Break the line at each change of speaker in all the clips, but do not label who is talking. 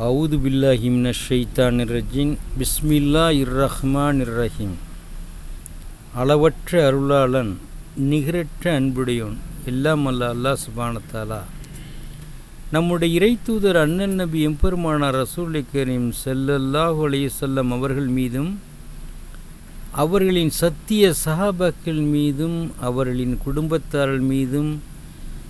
அவுது பில்லாஹிம் மினஷ் ஷைத்தானிர் பிஸ்மில்லா இர் ரஹ்மான் இர் ரஹீம் அளவற்ற அருளாளன் நிகரற்ற அன்புடையோன் எல்லாம் அல்ல அல்லாஹ் சுபானத்தாலா நம்முடைய இறை தூதர் அண்ணன் நபி எம்பெருமானார் ரசூலை கரீம் செல்லல்லாஹு அலையுசல்லம் அவர்கள் மீதும் அவர்களின் சத்திய சஹாபாக்கள் மீதும் அவர்களின் குடும்பத்தார்கள் மீதும்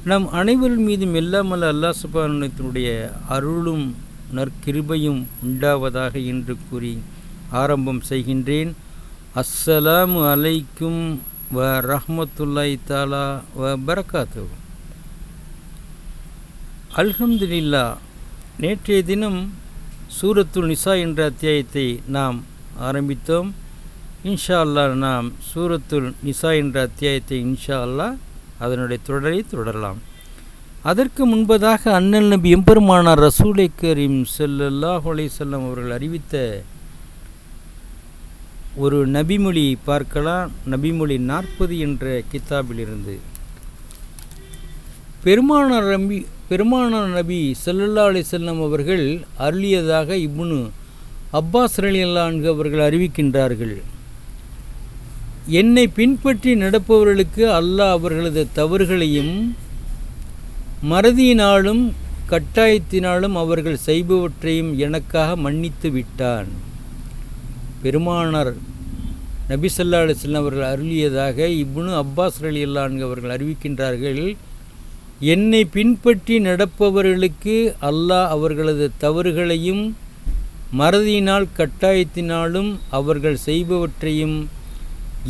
நம் அனைவர் மீதும் எல்லாமல்ல அல்லா சுபானத்தினுடைய அருளும் நற்கிருபையும் உண்டாவதாக என்று கூறி ஆரம்பம் செய்கின்றேன். அஸ்ஸலாமு அலைக்கும் வ ரஹமத்துல்லாய் தாலா வ பரக்காத்து அல்ஹம்துலில்லா நேற்றைய தினம் சூரத்துல் நிசா என்ற அத்தியாயத்தை நாம் ஆரம்பித்தோம். இன்ஷா அல்லாஹ் நாம் சூரத்துல் நிசா என்ற அத்தியாயத்தை இன்ஷா அல்லாஹ் அதனுடைய தொடரை தொடரலாம். அதற்கு முன்பதாக அண்ணல் நபி எம்பெருமானார் ரசூலை கரீம் செல்லல்லாஹ் செல்லம் அவர்கள் அறிவித்த ஒரு நபிமொழி பார்க்கலாம். நபிமொழி நாற்பது என்ற கித்தாபிலிருந்து. பெருமானார் நபி பெருமானார் நபி செல்லல்லா அலி செல்லம் அவர்கள் அருளியதாக இப்னு அப்பாஸ் ரலியல்லான்கு அவர்கள் அறிவிக்கின்றார்கள். என்னை பின்பற்றி நடப்பவர்களுக்கு அல்லாஹ் அவர்களது தவறுகளையும் மறதியினாலும் கட்டாயத்தினாலும் அவர்கள் செய்பவற்றையும் எனக்காக மன்னித்து விட்டான். பெருமானார் நபி சொல்லா அவர்கள் அருளியதாக இப்னு அப்பாஸ் அலி அல்லான்கு அவர்கள் அறிவிக்கின்றார்கள் என்னை பின்பற்றி நடப்பவர்களுக்கு அல்லாஹ் அவர்களது தவறுகளையும் மறதியினால் கட்டாயத்தினாலும் அவர்கள் செய்பவற்றையும்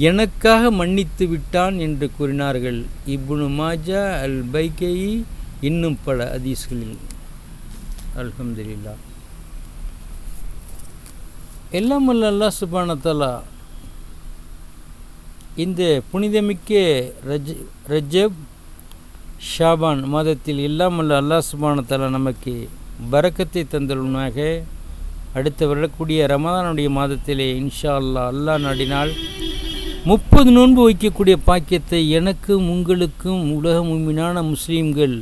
எனக்காக மன்னித்து விட்டான் என்று கூறினார்கள். இப்னு மாஜா அல் பைகேயி இன்னும் பல அதீஸ்களில் அல்ஹம்துலில்லா. எல்லாம் அல்ல அல்லா சுபானத்தலா இந்த புனிதமிக்க ரஜ் ரஜப் ஷாபான் மாதத்தில் இல்லாமல் அல்லாஹ் சுபானத்தால் நமக்கு பறக்கத்தை தந்தலுனாக அடுத்து வரக்கூடிய ரமதானுடைய மாதத்திலே இன்ஷா அல்லா அல்லாஹ் நாடினால் முப்பது நோன்பு வைக்கக்கூடிய பாக்கியத்தை எனக்கும் உங்களுக்கும் உலக மும்மினான முஸ்லீம்கள்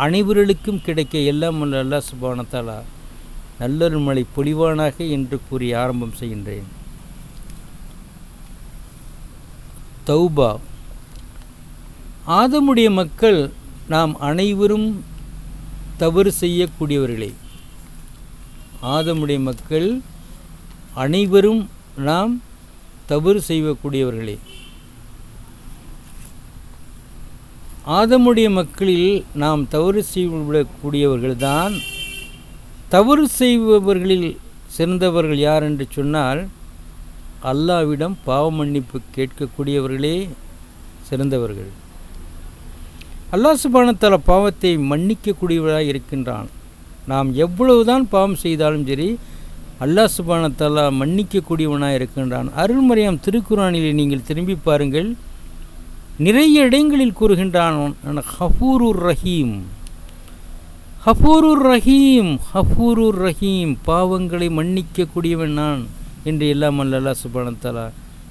அனைவர்களுக்கும் கிடைக்க எல்லாம் அல்லா சுபானத்தாலா நல்லொரு மழை பொலிவானாக என்று கூறி ஆரம்பம் செய்கின்றேன். தௌபா. ஆதமுடைய மக்கள் நாம் அனைவரும் தவறு செய்யக்கூடியவர்களே. ஆதமுடைய மக்கள் அனைவரும் நாம் தவறு செய்யக்கூடியவர்களே. ஆதமுடைய மக்களில் நாம் தவறு செய்யக்கூடியவர்கள்தான் தவறு செய்பவர்களில் சிறந்தவர்கள் யார் என்று சொன்னால் அல்லாவிடம் பாவ மன்னிப்பு கேட்கக்கூடியவர்களே சிறந்தவர்கள். அல்லாஹ் சுபானத்தால் பாவத்தை மன்னிக்கக்கூடியவராக இருக்கின்றான். நாம் எவ்வளவுதான் பாவம் செய்தாலும் சரி அல்லாஹ் சுபானத்தாலா மன்னிக்கக்கூடியவனாக இருக்கின்றான். அருள்மறையாம் திருக்குறானிலே நீங்கள் திரும்பி பாருங்கள். நிறைய இடங்களில் கூறுகின்றான் ஹஃபூருர் ரஹீம். ஹஃபூருர் ரஹீம் ஹஃபூருர் ரஹீம். பாவங்களை மன்னிக்கக்கூடியவன் நான் என்று எல்லாம் அல்லா சுபானத்தாலா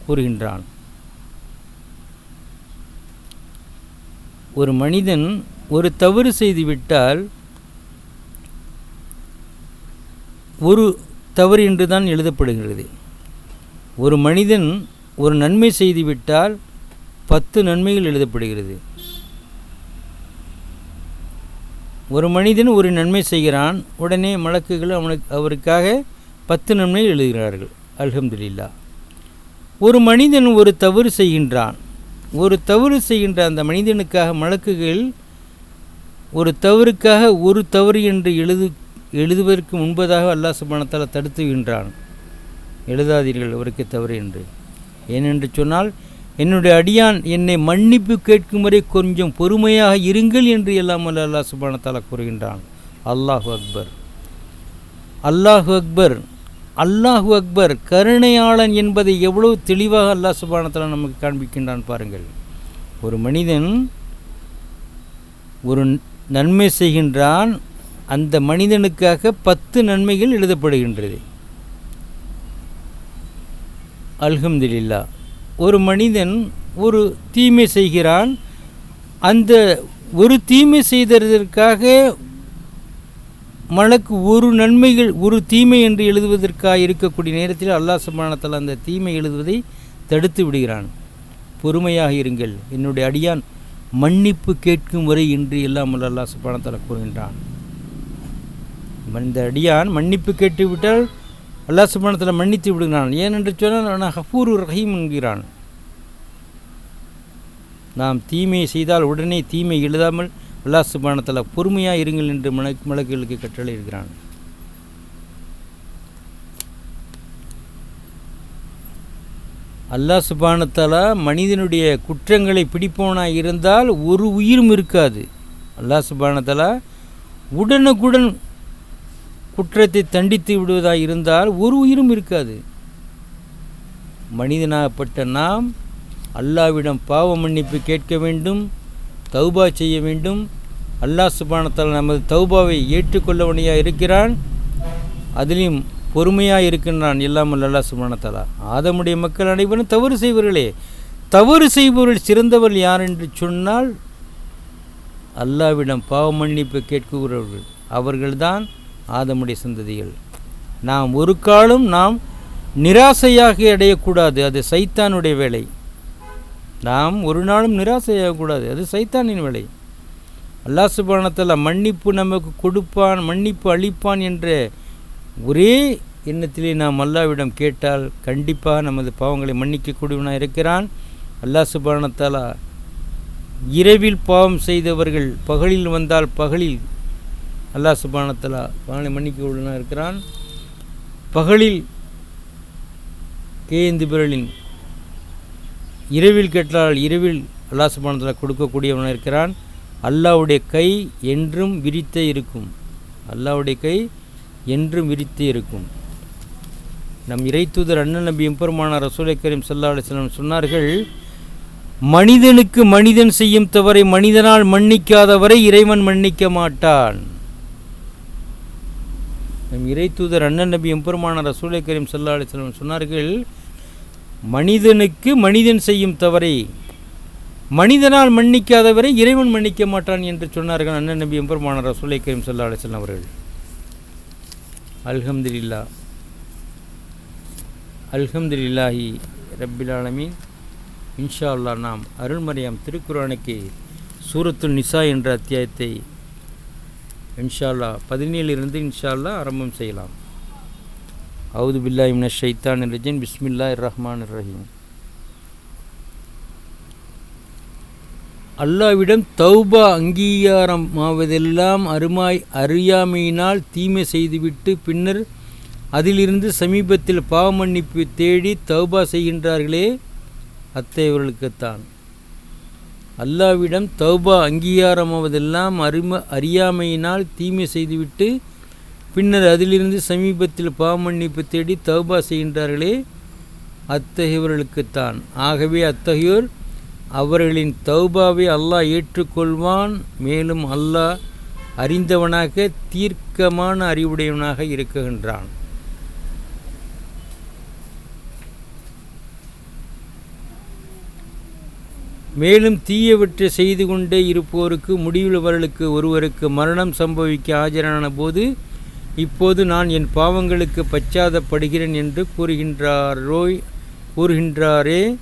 கூறுகின்றான். ஒரு மனிதன் ஒரு தவறு செய்துவிட்டால் ஒரு தவறு என்று தான் எழுதப்படுகிறது. ஒரு மனிதன் ஒரு நன்மை செய்துவிட்டால் பத்து நன்மைகள் எழுதப்படுகிறது. ஒரு மனிதன் ஒரு நன்மை செய்கிறான் உடனே மலக்குகள் அவனுக்கு அவருக்காக பத்து நன்மை எழுதுகிறார்கள். அல்ஹம்துலில்லா. ஒரு மனிதன் ஒரு தவறு செய்கின்றான். ஒரு தவறு செய்கின்ற அந்த மனிதனுக்காக மலக்குகள் ஒரு தவறுக்காக ஒரு தவறு என்று எழுது எழுதுவதற்கு முன்பதாக அல்லாஹ் சுபானத்தால் தடுத்துகின்றான் எழுதாதீர்கள் அவருக்கு தவறு என்று. ஏனென்று சொன்னால் என்னுடைய அடியான் என்னை மன்னிப்பு கேட்கும் வரை கொஞ்சம் பொறுமையாக இருங்கள் என்று எல்லாம் அல்ல அல்லா சுபானத்தால் கூறுகின்றான். அல்லாஹு அக்பர். அல்லாஹு அக்பர். அல்லாஹு அக்பர் கருணையாளன் என்பதை எவ்வளவு தெளிவாக அல்லாஹ் சுபானத்தால் நமக்கு காண்பிக்கின்றான் பாருங்கள். ஒரு மனிதன் ஒரு நன்மை செய்கின்றான் அந்த மனிதனுக்காக பத்து நன்மைகள் எழுதப்படுகின்றது. அல்ஹம்துலில்லா ஒரு மனிதன் ஒரு தீமை செய்கிறான். அந்த ஒரு தீமை செய்ததற்காக மலக்கு ஒரு நன்மைகள் ஒரு தீமை என்று எழுதுவதற்காக இருக்கக்கூடிய நேரத்தில் அல்லாஹ் சுபானத்தால் அந்த தீமை எழுதுவதை தடுத்து விடுகிறான். பொறுமையாக இருங்கள். என்னுடைய அடியான் மன்னிப்பு கேட்கும் வரை இன்று எல்லாம் அல்லாஹ் சுபானத்தால் கூறுகின்றான். இந்த அடியான் மன்னிப்பு கேட்டுவிட்டால் அல்லாஹ் சுபானத்தில் மன்னித்து விடுகிறான். ஏனென்று சொன்னால் நான் ஹஃபூர் ரஹீம் என்கிறான். நாம் தீமையை செய்தால் உடனே தீமை எழுதாமல் அல்லாஹ் சுபானத்தில் பொறுமையாக இருங்கள் என்று மலக்கு மலக்குகளுக்கு கட்டளை இருக்கிறான் அல்லாஹ் சுபானத்தால் மனிதனுடைய குற்றங்களை பிடிப்பவனாக இருந்தால் ஒரு உயிரும் இருக்காது. அல்லாஹ் சுபானத்தால் உடனுக்குடன் குற்றத்தை தண்டித்து விடுவதாக இருந்தால் ஒரு உயிரும் இருக்காது. மனிதனாகப்பட்ட நாம் அல்லாவிடம் பாவ மன்னிப்பு கேட்க வேண்டும் தௌபா செய்ய வேண்டும். அல்லாஹ் சுபானத்தால் நமது தௌபாவை ஏற்றுக்கொள்ளவனையாக இருக்கிறான். அதிலையும் பொறுமையாக இருக்கின்றான் இல்லாமல் அல்லா சுபானத்தாலா ஆதமுடைய மக்கள் அனைவரும் தவறு செய்வர்களே. தவறு செய்பவர்கள் சிறந்தவர் யார் என்று சொன்னால் அல்லாவிடம் பாவ மன்னிப்பு கேட்குகிறவர்கள். அவர்கள்தான் ஆதமுடைய சந்ததிகள். நாம் ஒரு காலம் நாம் நிராசையாக அடையக்கூடாது அது சைத்தானுடைய வேலை. நாம் ஒரு நாளும் நிராசையாகக்கூடாது அது சைத்தானின் வேலை. அல்லாஹ் சுபானத்தில் மன்னிப்பு நமக்கு கொடுப்பான் மன்னிப்பு அளிப்பான் என்ற ஒரே எண்ணத்திலே நாம் அல்லாவிடம் கேட்டால் கண்டிப்பாக நமது பாவங்களை மன்னிக்கக்கூடியவனாக இருக்கிறான். அல்லாஹ் சுபானத்தாலா இரவில் பாவம் செய்தவர்கள் பகலில் வந்தால் பகலில் அல்லாஹ் சுபானத்தலா மன்னிக்க உள்ளவனர் இருக்கிறான். பகலில் கேந்து பிறலின் இரவில் கேட்டால் இரவில் அல்லாஹ் சுபானத்தலா கொடுக்கக்கூடியவனாக இருக்கிறான். அல்லாவுடைய கை என்றும் விரித்தே இருக்கும். அல்லாவுடைய கை என்றும் விரித்தே இருக்கும். நம் இறைத்தூதர் அண்ணன் நபி எம்பெருமான ரசூலை கரீம் சல்லா அலிஸ்லாம் சொன்னார்கள் மனிதனுக்கு மனிதன் செய்யும் தவறை மனிதனால் மன்னிக்காதவரை இறைவன் மன்னிக்க மாட்டான். நம் இறைத்தூதர் அண்ணன் நபி எம்பெருமான ரசூலை கரீம் சல்லா அலிஸ்லாம் சொன்னார்கள் மனிதனுக்கு மனிதன் செய்யும் தவறை மனிதனால் மன்னிக்காதவரை இறைவன் மன்னிக்க மாட்டான் என்று சொன்னார்கள் அண்ணன் நபி எம்பெருமான ரசூலை கரீம் சல்லா அலிஸ்லாம் அவர்கள். அல்ஹம்துலில்லா அல்ஹம்துலில்லாஹி ரப்பில் ஆலமீன். இன்ஷா அல்லா நாம் அருள்மறையாம் திருக்குறானுக்கு சூரத்துல் நிசா என்ற அத்தியாயத்தை இன்ஷால்லா பதினேழுலேருந்து இன்ஷால்லா ஆரம்பம் செய்யலாம். அவுது பில்லாஹி மின ஷைத்தான் ரஜின் பிஸ்மில்லா ரஹ்மான் ரஹீம். அல்லாவிடம் தௌபா அங்கீகாரம் ஆவதெல்லாம் அருமாய் அறியாமையினால் தீமை செய்துவிட்டு பின்னர் அதிலிருந்து சமீபத்தில் பாவமன்னிப்பு தேடி தௌபா செய்கின்றார்களே அத்தையவர்களுக்குத்தான் அல்லாவிடம் தௌபா அங்கீகாரமாவதெல்லாம் அரும அறியாமையினால் தீமை செய்துவிட்டு பின்னர் அதிலிருந்து சமீபத்தில் பாவமன்னிப்பு தேடி தௌபா செய்கின்றார்களே அத்தகையவர்களுக்குத்தான். ஆகவே அத்தகையோர் அவர்களின் தௌபாவை அல்லாஹ் ஏற்றுக்கொள்வான். மேலும் அல்லாஹ் அறிந்தவனாக தீர்க்கமான அறிவுடையவனாக இருக்குகின்றான் மேலும் தீயவற்றை செய்து கொண்டே இருப்போருக்கு முடிவுள்ளவர்களுக்கு ஒருவருக்கு மரணம் சம்பவிக்க ஆஜரான போது இப்போது நான் என் பாவங்களுக்கு பச்சாதப்படுகிறேன் என்று கூறுகின்றாரோய் கூறுகின்றாரே.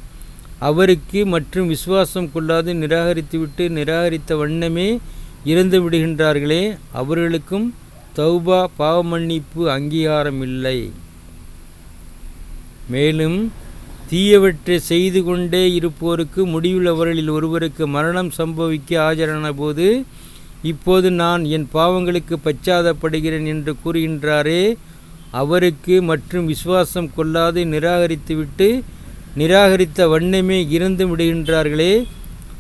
அவருக்கு மற்றும் விசுவாசம் கொள்ளாது நிராகரித்துவிட்டு நிராகரித்த வண்ணமே இறந்து விடுகின்றார்களே அவர்களுக்கும் தௌபா பாவமன்னிப்பு அங்கீகாரம் இல்லை மேலும் தீயவற்றை செய்து கொண்டே இருப்போருக்கு முடிவுள்ளவர்களில் ஒருவருக்கு மரணம் சம்பவிக்க ஆஜரான போது இப்போது நான் என் பாவங்களுக்கு பச்சாதப்படுகிறேன் என்று கூறுகின்றாரே அவருக்கு மற்றும் விசுவாசம் கொள்ளாது நிராகரித்துவிட்டு நிராகரித்த வண்ணமே இறந்து விடுகின்றார்களே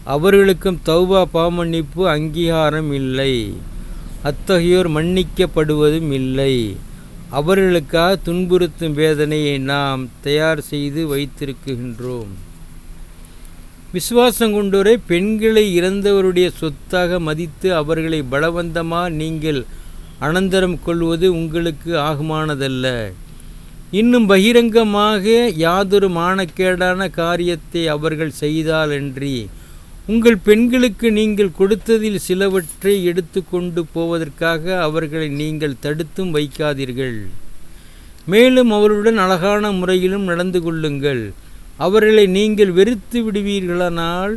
அவர்களுக்கும் தௌபா பாமன்னிப்பு அங்கீகாரம் இல்லை. அத்தகையோர் மன்னிக்கப்படுவதும் இல்லை. அவர்களுக்காக துன்புறுத்தும் வேதனையை நாம் தயார் செய்து வைத்திருக்கின்றோம். விசுவாசம் கொண்டோரை பெண்களை இறந்தவருடைய சொத்தாக மதித்து அவர்களை பலவந்தமாக நீங்கள் அனந்தரம் கொள்வது உங்களுக்கு ஆகுமானதல்ல. இன்னும் பகிரங்கமாக யாதொரு மானக்கேடான காரியத்தை அவர்கள் செய்தாலன்றி உங்கள் பெண்களுக்கு நீங்கள் கொடுத்ததில் சிலவற்றை எடுத்துக்கொண்டு போவதற்காக அவர்களை நீங்கள் தடுத்தும் வைக்காதீர்கள். மேலும் அவர்களுடன் அழகான முறையிலும் நடந்து கொள்ளுங்கள். அவர்களை நீங்கள் வெறுத்து விடுவீர்களானால்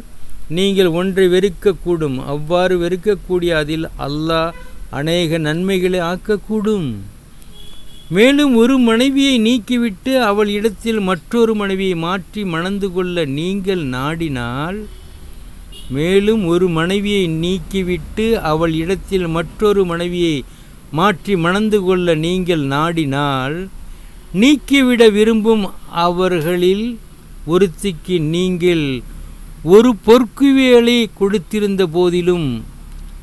நீங்கள் ஒன்றை வெறுக்கக்கூடும். அவ்வாறு வெறுக்கக்கூடிய அதில் அல்லாஹ் அநேக நன்மைகளை ஆக்கக்கூடும். மேலும் ஒரு மனைவியை நீக்கிவிட்டு அவள் இடத்தில் மற்றொரு மனைவியை மாற்றி மணந்து கொள்ள நீங்கள் நாடினால் மேலும் ஒரு மனைவியை நீக்கிவிட்டு அவள் இடத்தில் மற்றொரு மனைவியை மாற்றி மணந்து கொள்ள நீங்கள் நாடினால் நீக்கிவிட விரும்பும் அவர்களில் ஒருத்திக்கு நீங்கள் ஒரு பொற்குவியலை கொடுத்திருந்த போதிலும்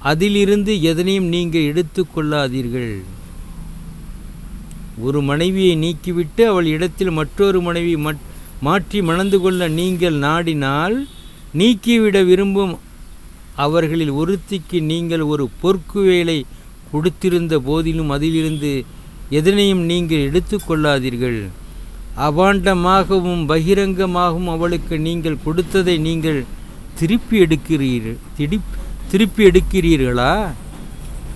அதிலிருந்து எதனையும் நீங்கள் எடுத்துக்கொள்ளாதீர்கள் ஒரு மனைவியை நீக்கிவிட்டு அவள் இடத்தில் மற்றொரு மனைவி மட் மாற்றி மணந்து கொள்ள நீங்கள் நாடினால் நீக்கிவிட விரும்பும் அவர்களில் ஒருத்திக்கு நீங்கள் ஒரு பொற்குவேலை கொடுத்திருந்த போதிலும் அதிலிருந்து எதனையும் நீங்கள் எடுத்துக்கொள்ளாதீர்கள் அபாண்டமாகவும் பகிரங்கமாகவும் அவளுக்கு நீங்கள் கொடுத்ததை நீங்கள் திருப்பி எடுக்கிறீர்கள் திடிப் திருப்பி எடுக்கிறீர்களா?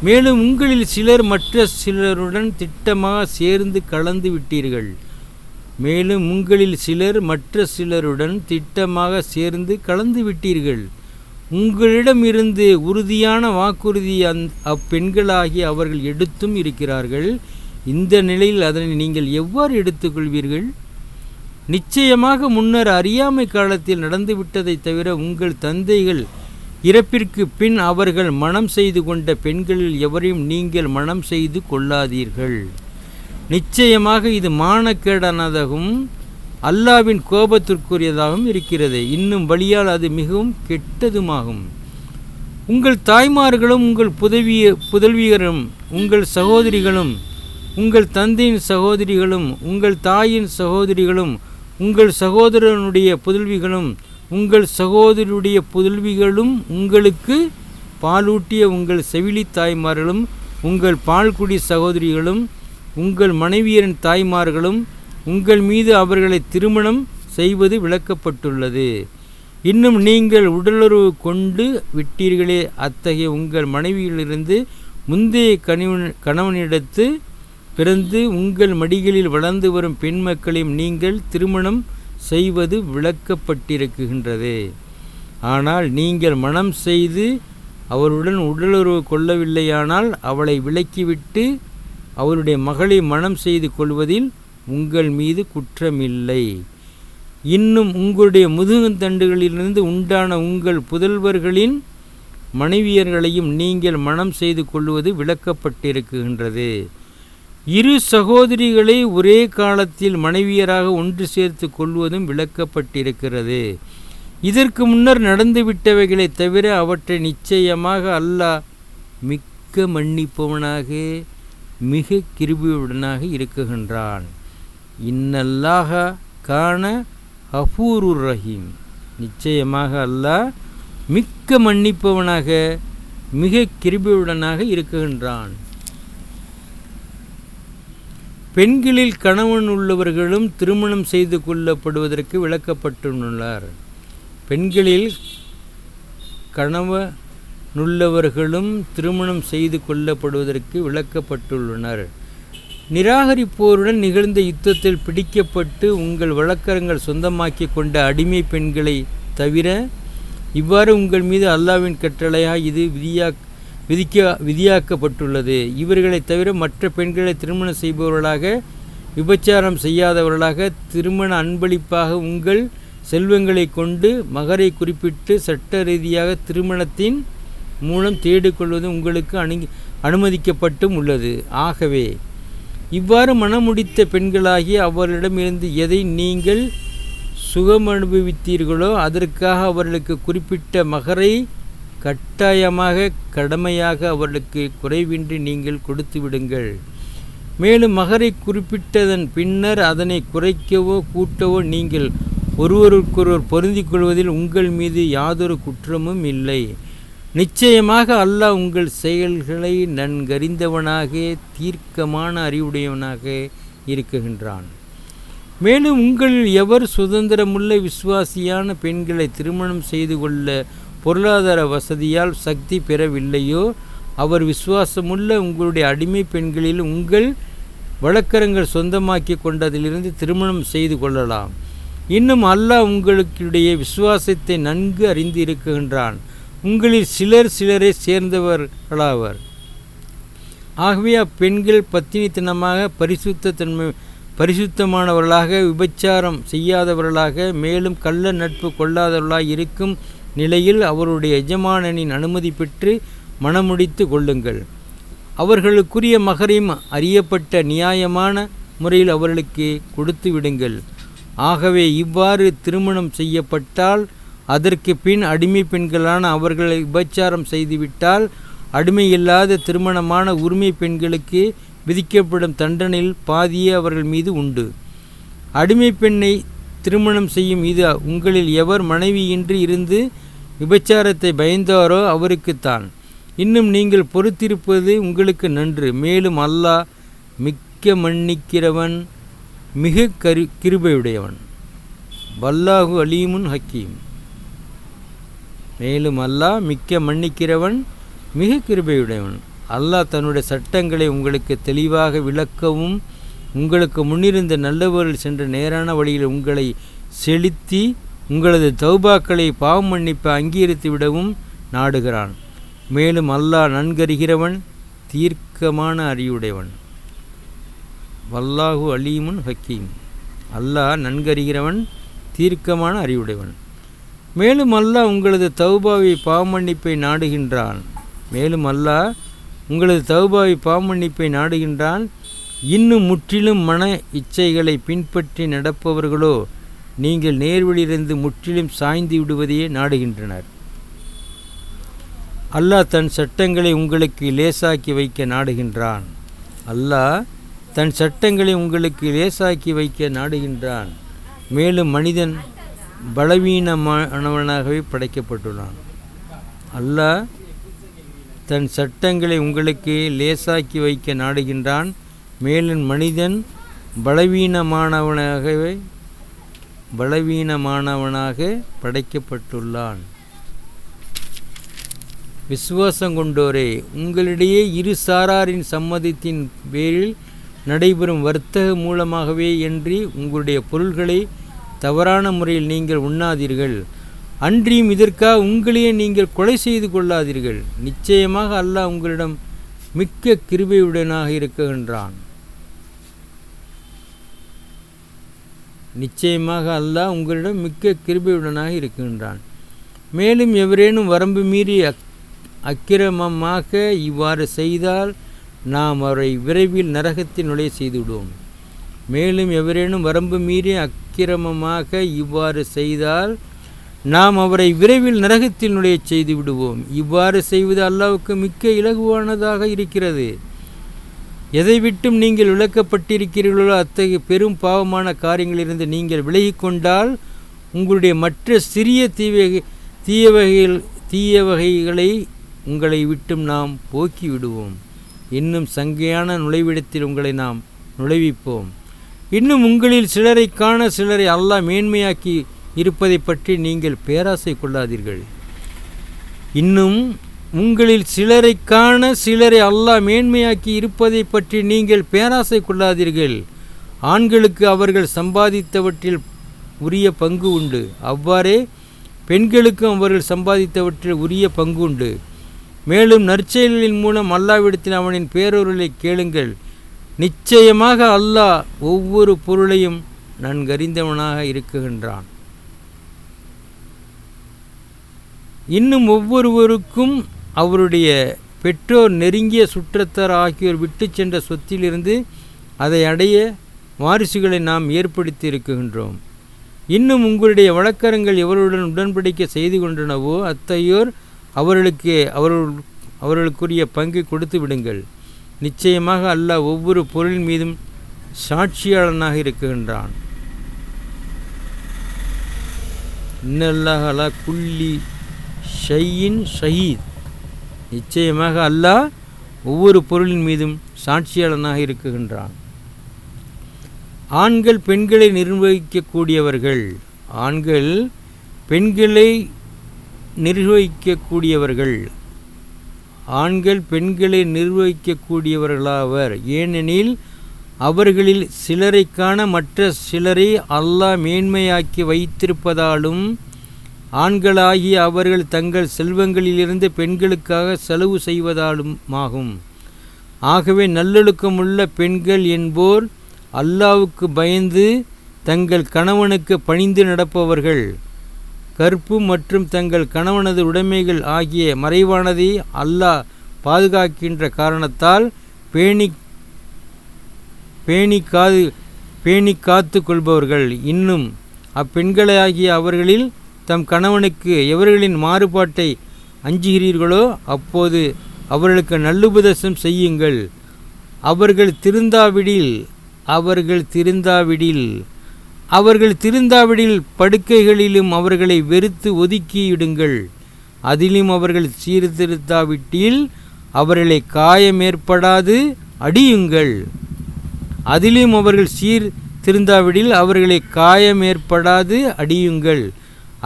மேலும் உங்களில் சிலர் மற்ற சிலருடன் திட்டமாக சேர்ந்து கலந்து விட்டீர்கள். மேலும் உங்களில் சிலர் மற்ற சிலருடன் திட்டமாக சேர்ந்து கலந்து விட்டீர்கள் உங்களிடமிருந்து உறுதியான வாக்குறுதி அந் அப்பெண்களாகி அவர்கள் எடுத்தும் இருக்கிறார்கள். இந்த நிலையில் அதனை நீங்கள் எவ்வாறு எடுத்துக்கொள்வீர்கள்? நிச்சயமாக முன்னர் அறியாமை காலத்தில் நடந்துவிட்டதைத் தவிர உங்கள் தந்தைகள் இறப்பிற்கு பின் அவர்கள் மனம் செய்து கொண்ட பெண்களில் எவரையும் நீங்கள் மனம் செய்து கொள்ளாதீர்கள். நிச்சயமாக இது மானக்கேடானதாகவும் அல்லாவின் கோபத்திற்குரியதாகவும் இருக்கிறது. இன்னும் வழியால் அது மிகவும் கெட்டதுமாகும். உங்கள் தாய்மார்களும் உங்கள் புதவிய புதல்வியரும் உங்கள் சகோதரிகளும் உங்கள் தந்தையின் சகோதரிகளும் உங்கள் தாயின் சகோதரிகளும் உங்கள் சகோதரனுடைய புதல்விகளும் உங்கள் சகோதரியுடைய புதல்விகளும் உங்களுக்கு பாலூட்டிய உங்கள் செவிலி தாய்மார்களும் உங்கள் பால்குடி சகோதரிகளும் உங்கள் மனைவியரின் தாய்மார்களும் உங்கள் மீது அவர்களை திருமணம் செய்வது விளக்கப்பட்டுள்ளது. இன்னும் நீங்கள் உடலுறவு கொண்டு விட்டீர்களே அத்தகைய உங்கள் மனைவியிலிருந்து முந்தைய கணவன் கணவனிடத்து பிறந்து உங்கள் மடிகளில் வளர்ந்து வரும் பெண் மக்களையும் நீங்கள் திருமணம் செய்வது விளக்கப்பட்டிருக்கின்றது. ஆனால் நீங்கள் மனம் செய்து அவருடன் உடலுறவு கொள்ளவில்லையானால் அவளை விலக்கிவிட்டு அவருடைய மகளை மனம் செய்து கொள்வதில் உங்கள் மீது குற்றமில்லை. இன்னும் உங்களுடைய முதுகுந்தண்டுகளிலிருந்து உண்டான உங்கள் புதல்வர்களின் மனைவியர்களையும் நீங்கள் மனம் செய்து கொள்வது விளக்கப்பட்டிருக்கின்றது. இரு சகோதரிகளை ஒரே காலத்தில் மனைவியராக ஒன்று சேர்த்து கொள்வதும் விளக்கப்பட்டிருக்கிறது. இதற்கு முன்னர் நடந்துவிட்டவைகளை தவிர அவற்றை நிச்சயமாக அல்லாஹ் மிக்க மன்னிப்பவனாக மிக கிருபியுடனாக இருக்குகின்றான். இன்னல்லாக காண ஹஃபூருர் ரஹீம். நிச்சயமாக அல்லாஹ் மிக்க மன்னிப்பவனாக மிக கிருபியுடனாக இருக்குகின்றான். பெண்களில் கணவன் உள்ளவர்களும் திருமணம் செய்து கொள்ளப்படுவதற்கு விளக்கப்பட்டுள்ளார். பெண்களில் நுள்ளவர்களும் திருமணம் செய்து கொள்ளப்படுவதற்கு விளக்கப்பட்டுள்ளனர். நிராகரிப்போருடன் நிகழ்ந்த யுத்தத்தில் பிடிக்கப்பட்டு உங்கள் வழக்கரங்கள் சொந்தமாக்கி கொண்ட அடிமை பெண்களை தவிர இவ்வாறு உங்கள் மீது அல்லாவின் கட்டளையாக இது விதியா விதிக்க விதியாக்கப்பட்டுள்ளது. இவர்களை தவிர மற்ற பெண்களை திருமணம் செய்பவர்களாக விபச்சாரம் செய்யாதவர்களாக திருமண அன்பளிப்பாக உங்கள் செல்வங்களை கொண்டு மகரை குறிப்பிட்டு சட்ட ரீதியாக திருமணத்தின் மூலம் தேடிக்கொள்வது உங்களுக்கு அணு அனுமதிக்கப்பட்டும் உள்ளது. ஆகவே இவ்வாறு மனமுடித்த பெண்களாகி அவர்களிடமிருந்து எதை நீங்கள் சுகம் அனுபவித்தீர்களோ அதற்காக அவர்களுக்கு குறிப்பிட்ட மகரை கட்டாயமாக கடமையாக அவர்களுக்கு குறைவின்றி நீங்கள் கொடுத்து விடுங்கள். மேலும் மகரை குறிப்பிட்டதன் பின்னர் அதனை குறைக்கவோ கூட்டவோ நீங்கள் ஒருவருக்கொருவர் பொருந்திக் கொள்வதில் உங்கள் மீது யாதொரு குற்றமும் இல்லை. நிச்சயமாக அல்லாஹ் உங்கள் செயல்களை நன்கறிந்தவனாக தீர்க்கமான அறிவுடையவனாக இருக்குகின்றான். மேலும் உங்களில் எவர் சுதந்திரமுள்ள விசுவாசியான பெண்களை திருமணம் செய்து கொள்ள பொருளாதார வசதியால் சக்தி பெறவில்லையோ அவர் விசுவாசமுள்ள உங்களுடைய அடிமை பெண்களில் உங்கள் வழக்கரங்கள் சொந்தமாக்கி கொண்டதிலிருந்து திருமணம் செய்து கொள்ளலாம். இன்னும் அல்லாஹ் உங்களுடைய விசுவாசத்தை நன்கு அறிந்து இருக்கின்றான். உங்களில் சிலர் சிலரை சேர்ந்தவர்களாவர். ஆகவே அப்பெண்கள் பத்தினித்தனமாக பரிசுத்த தன்மை பரிசுத்தமானவர்களாக விபச்சாரம் செய்யாதவர்களாக மேலும் கள்ள நட்பு கொள்ளாதவர்களாக இருக்கும் நிலையில் அவருடைய எஜமானனின் அனுமதி பெற்று மணமுடித்து கொள்ளுங்கள். அவர்களுக்குரிய மகரையும் அறியப்பட்ட நியாயமான முறையில் அவர்களுக்கு கொடுத்து விடுங்கள். ஆகவே இவ்வாறு திருமணம் செய்யப்பட்டால் அதற்கு பின் அடிமை பெண்களான அவர்களை விபச்சாரம் செய்துவிட்டால் அடிமையில்லாத திருமணமான உரிமை பெண்களுக்கு விதிக்கப்படும் தண்டனையில் பாதியே அவர்கள் மீது உண்டு. அடிமை பெண்ணை திருமணம் செய்யும் இது உங்களில் எவர் மனைவியின்றி இருந்து விபச்சாரத்தை பயந்தாரோ அவருக்குத்தான் இன்னும் நீங்கள் பொறுத்திருப்பது உங்களுக்கு நன்று. மேலும் அல்லாஹ் மிக்க மன்னிக்கிறவன் மிக கரு கிருபையுடையவன். வல்லாஹு அலீமுன் ஹக்கீம். மேலும் அல்லாஹ் மிக்க மன்னிக்கிறவன் மிக கிருபையுடையவன். அல்லாஹ் தன்னுடைய சட்டங்களை உங்களுக்கு தெளிவாக விளக்கவும் உங்களுக்கு முன்னிருந்த நல்லவர்கள் சென்ற நேரான வழியில் உங்களை செலுத்தி உங்களது தௌபாக்களை பாவம் மன்னிப்பை அங்கீகரித்து விடவும் நாடுகிறான். மேலும் அல்லாஹ் நன்கறிகிறவன் தீர்க்கமான அறிவுடையவன். வல்லாஹு அலீமுன் ஹக்கீம். அல்லாஹ் நன்கறிகிறவன் தீர்க்கமான அறிவுடையவன். மேலும் அல்லாஹ் உங்களது தௌபாவை பாவமன்னிப்பை நாடுகின்றான். மேலும் அல்லாஹ் உங்களது தௌபாவை பாவமன்னிப்பை நாடுகின்றான். இன்னும் முற்றிலும் மன இச்சைகளை பின்பற்றி நடப்பவர்களோ நீங்கள் நேர்வழியிலிருந்து முற்றிலும் சாய்ந்து விடுவதையே நாடுகின்றனர். அல்லாஹ் தன் சட்டங்களை உங்களுக்கு லேசாக்கி வைக்க நாடுகின்றான். அல்லாஹ் தன் சட்டங்களை உங்களுக்கு லேசாக்கி வைக்க நாடுகின்றான். மேலும் மனிதன் பலவீனமானவனாகவே படைக்கப்பட்டுள்ளான். அல்லாஹ் தன் சட்டங்களை உங்களுக்கு லேசாக்கி வைக்க நாடுகின்றான். மேலும் மனிதன் பலவீனமானவனாகவே பலவீனமானவனாக படைக்கப்பட்டுள்ளான். விசுவாசம் கொண்டோரே உங்களிடையே இரு சாராரின் சம்மதத்தின் பேரில் நடைபெறும் வர்த்தக மூலமாகவே என்று உங்களுடைய பொருள்களை தவறான முறையில் நீங்கள் உண்ணாதீர்கள். அன்றியும் இதற்காக உங்களையே நீங்கள் கொலை செய்து கொள்ளாதீர்கள். நிச்சயமாக அல்லாஹ் உங்களிடம் மிக்க கிருபையுடனாக இருக்குகின்றான் நிச்சயமாக அல்லாஹ் உங்களிடம் மிக்க கிருபையுடனாக இருக்கின்றான். மேலும் எவரேனும் வரம்பு மீறி அக் அக்கிரமமாக இவ்வாறு செய்தால் நாம் அவரை விரைவில் நரகத்தில் நுழைய செய்துவிடுவோம். மேலும் எவரேனும் வரம்பு மீறி அக் அக்கிரமமாக இவ்வாறு செய்தால் நாம் அவரை விரைவில் நரகத்தில் நுழைய செய்து விடுவோம். இவ்வாறு செய்வது அல்லாவுக்கு மிக்க இலகுவானதாக இருக்கிறது. எதை விட்டும் நீங்கள் விளக்கப்பட்டிருக்கிறீர்களோ அத்தகைய பெரும் பாவமான காரியங்களிலிருந்து நீங்கள் விலகிக்கொண்டால் உங்களுடைய மற்ற சிறிய தீவகை தீய வகைகள் தீய வகைகளை உங்களை விட்டும் நாம் போக்கி விடுவோம். இன்னும் சங்கையான நுழைவிடத்தில் உங்களை நாம் நுழைவிப்போம். இன்னும் உங்களில் சிலரை காண சிலரை அல்லாஹ் மேன்மையாக்கி இருப்பதை பற்றி நீங்கள் பேராசை கொள்ளாதீர்கள். இன்னும் உங்களில் சிலரை காண சிலரை அல்லாஹ் மேன்மையாக்கி இருப்பதை பற்றி நீங்கள் பேராசை கொள்ளாதீர்கள். ஆண்களுக்கு அவர்கள் சம்பாதித்தவற்றில் உரிய பங்கு உண்டு. அவ்வாறே பெண்களுக்கும் அவர்கள் சம்பாதித்தவற்றில் உரிய பங்கு உண்டு. மேலும் நற்செயல்களின் மூலம் அல்லாவிடத்தில் அவனின் பேரொருளை கேளுங்கள். நிச்சயமாக அல்லாஹ் ஒவ்வொரு பொருளையும் நன்கறிந்தவனாக இருக்குகின்றான். இன்னும் ஒவ்வொருவருக்கும் அவருடைய பெற்றோர் நெருங்கிய சுற்றத்தார் ஆகியோர் விட்டு சென்ற சொத்திலிருந்து அதை அடைய வாரிசுகளை நாம் ஏற்படுத்தி இருக்குகின்றோம் இன்னும் உங்களுடைய வழக்கரங்கள் எவருடன் உடன்படிக்கை செய்து கொண்டனவோ அத்தையோர் அவர்களுக்கு அவர்கள் அவர்களுக்குரிய பங்கு கொடுத்து விடுங்கள். நிச்சயமாக அல்லாஹ் ஒவ்வொரு பொருளின் மீதும் சாட்சியாளனாக இருக்குகின்றான் இன்னல்லாஹ் அலா குல்லி ஷையின் ஷஹீத். நிச்சயமாக அல்லாஹ் ஒவ்வொரு பொருளின் மீதும் சாட்சியாளனாக இருக்குகின்றான் ஆண்கள் பெண்களை நிர்வகிக்கக்கூடியவர்கள் ஆண்கள் பெண்களை நிர்வகிக்கக்கூடியவர்கள் ஆண்கள் பெண்களை நிர்வகிக்கக்கூடியவர்களாவர். ஏனெனில் அவர்களில் சிலரை காண மற்ற சிலரை அல்லாஹ் மேன்மையாக்கி வைத்திருப்பதாலும் ஆண்களாகிய அவர்கள் தங்கள் செல்வங்களிலிருந்து பெண்களுக்காக செலவு செய்வதாலுமாகும். ஆகவே நல்லொழுக்கமுள்ள பெண்கள் என்போர் அல்லாவுக்கு பயந்து தங்கள் கணவனுக்கு பணிந்து நடப்பவர்கள். கற்பு மற்றும் தங்கள் கணவனது உடைமைகள் ஆகிய மறைவானதை அல்லாஹ் பாதுகாக்கின்ற காரணத்தால் பேணி பேணி காது பேணி காத்து கொள்பவர்கள் இன்னும் அப்பெண்களாகிய அவர்களில் தம் கணவனுக்கு எவர்களின் மாறுபாட்டை அஞ்சுகிறீர்களோ அப்போது அவர்களுக்கு நல்லுபதேசம் செய்யுங்கள். அவர்கள் திருந்தாவிடில் அவர்கள் திருந்தாவிடில். அவர்கள் திருந்தாவிடில் படுக்கைகளிலும் அவர்களை வெறுத்து ஒதுக்கியிடுங்கள். அதிலும் அவர்கள் சீர்திருத்தாவிட்டில் அவர்களை காயமேற்படாது அடியுங்கள். அதிலும் அவர்கள் சீர் திருந்தாவிடில் அவர்களை காயமேற்படாது அடியுங்கள்.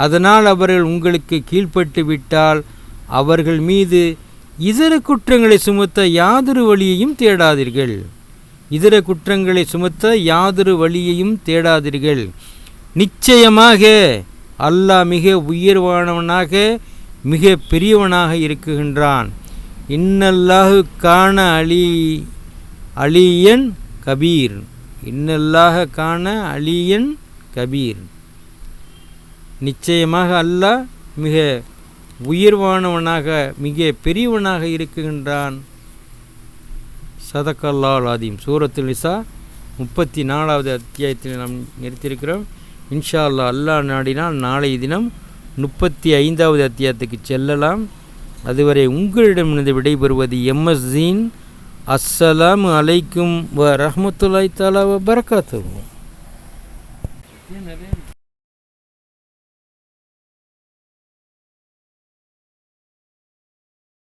அதனால் அவர்கள் உங்களுக்கு கீழ்ப்பட்டு விட்டால் அவர்கள் மீது இதர குற்றங்களை சுமத்த யாதொரு வழியையும் தேடாதீர்கள். இதர குற்றங்களை சுமத்த யாதொரு வழியையும் தேடாதீர்கள். நிச்சயமாக அல்லாஹ் மிக உயர்வானவனாக மிக பெரியவனாக இருக்குகின்றான். இன்னல்லாஹு காண அலி அலியன் கபீர். இன்னல்லாக காண அலியன் கபீர். நிச்சயமாக அல்லாஹ் மிக உயர்வானவனாக மிக பெரியவனாக இருக்குகின்றான். சதக்கல்லால் ஆதீம். சூரத்துல் நிசா முப்பத்தி நாலாவது அத்தியாயத்தில் நாம் நிறுத்தியிருக்கிறோம். இன்ஷா அல்லாஹ் அல்லாஹ் நாடினால் நாளைய தினம் முப்பத்தி ஐந்தாவது அத்தியாயத்துக்கு செல்லலாம். அதுவரை உங்களிடமிருந்து விடைபெறுவது எம்எஸ் ஜீன். அஸ்ஸலாமு அலைக்கும் வ ரஹமத்துல்லாய் தாலா வ பரகாத்துஹு.